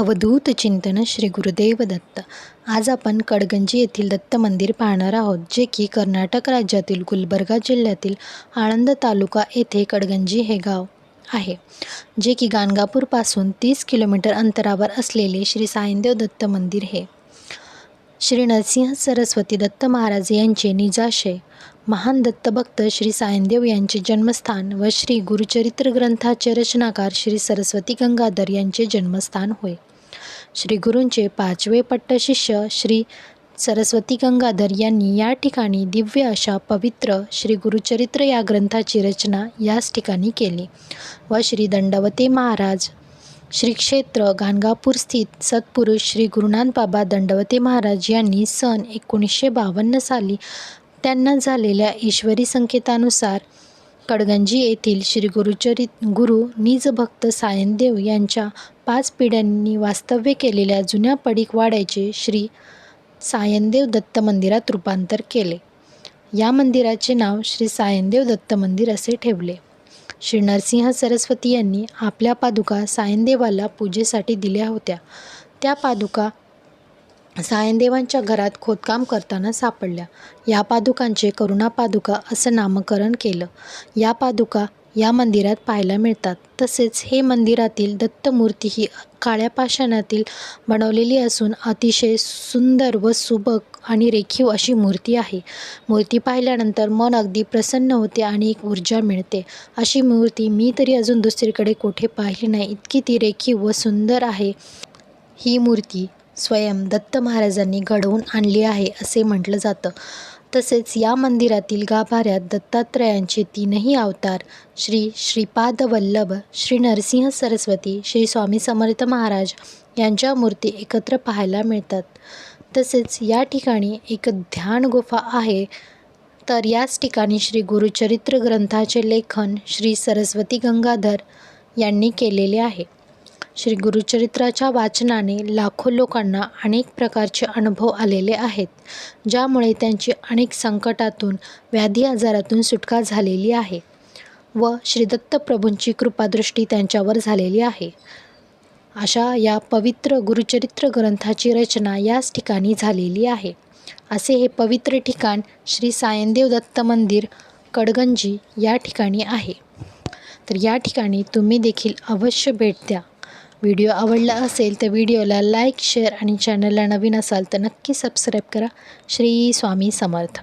अवधूत चिंतन श्री गुरुदेव दत्त. आज आपण कडगंजी येथील दत्त मंदिर पाहणार आहोत जे की कर्नाटक राज्यातील गुलबर्गा जिल्ह्यातील आळंद तालुका येथे कडगंजी हे गाव आहे जे की गाणगापूरपासून तीस किलोमीटर अंतरावर असलेले श्री साईंदेव दत्त मंदिर हे. श्री नरसिंह सरस्वती दत्त महाराज यांचे निजाशय महान दत्तभक्त श्री सायनदेव यांचे जन्मस्थान व श्री गुरुचरित्र ग्रंथाचे रचनाकार श्री सरस्वती गंगाधर यांचे जन्मस्थान होय. श्रीगुरूंचे पाचवे पट्टशिष्य श्री सरस्वती गंगाधर यांनी या ठिकाणी दिव्य अशा पवित्र श्री गुरुचरित्र या ग्रंथाची रचना याच ठिकाणी केली. व श्री दंडवते महाराज श्री क्षेत्र गाणगापूर स्थित सत्पुरुष श्री गुरुनाथ बाबा दंडवते महाराज यांनी सन एकोणीसशे बावन्न साली त्यांना झालेल्या ईश्वरी संकेतानुसार कडगंजी येथील श्री गुरुचरित गुरु निजभक्त सायनदेव यांच्या पाच पिढ्यांनी वास्तव्य केलेल्या जुन्या पडीकवाड्याचे श्री सायनदेव दत्त मंदिरात रूपांतर केले. या मंदिराचे नाव श्री सायनदेव दत्त मंदिर असे ठेवले. श्री नरसिंह सरस्वती यांनी आपल्या पादुका सायनदेवाला पूजेसाठी दिल्या होत्या. त्या पादुका सायनदेवांच्या घरात खोदकाम करताना सापडल्या. या पादुकांचे करुणा पादुका असं नामकरण केलं. या पादुका या मंदिरात पाहायला मिळतात. तसेच हे मंदिरातील दत्तमूर्ती ही काळ्या पाषाणातील बनवलेली असून अतिशय सुंदर व सुबक आणि रेखीव अशी मूर्ती आहे. मूर्ती पाहिल्यानंतर मन अगदी प्रसन्न होते आणि एक ऊर्जा मिळते. अशी मूर्ती मी तरी अजून दुसरीकडे कुठे पाहिली नाही. इतकी ती रेखीव व सुंदर आहे ही मूर्ती. स्वयं दत्त महाराजांनी घडवून आणली आहे असे म्हटलं जातं. तसेच या मंदिरातील गाभाऱ्यात दत्तात्रयांचे तीनही अवतार श्री श्रीपाद वल्लभ श्री नरसिंह सरस्वती श्री स्वामी समर्थ महाराज यांच्या मूर्ती एकत्र पाहायला मिळतात. तसेच या ठिकाणी एक ध्यान गुफा आहे. तर याच ठिकाणी श्री गुरुचरित्र ग्रंथाचे लेखन श्री सरस्वती गंगाधर यांनी केलेले आहे. श्री गुरुचरित्राच्या वाचनाने लाखो लोकांना अनेक प्रकारचे अनुभव आलेले आहेत ज्यामुळे त्यांची अनेक संकटातून व्याधी आजारातून सुटका झालेली आहे व श्री दत्तप्रभूंची कृपादृष्टी त्यांच्यावर झालेली आहे. अशा या पवित्र गुरुचरित्र ग्रंथाची रचना याच ठिकाणी झालेली आहे. असे हे पवित्र ठिकाण श्री सायनदेव दत्त मंदिर कडगंजी या ठिकाणी आहे. तर या ठिकाणी तुम्ही देखील अवश्य भेट द्या. व्हिडिओ आवडला असेल तर व्हिडिओला लाईक शेअर आणि चॅनलला नवीन असाल तर नक्की सबस्क्राईब करा. श्री स्वामी समर्थ.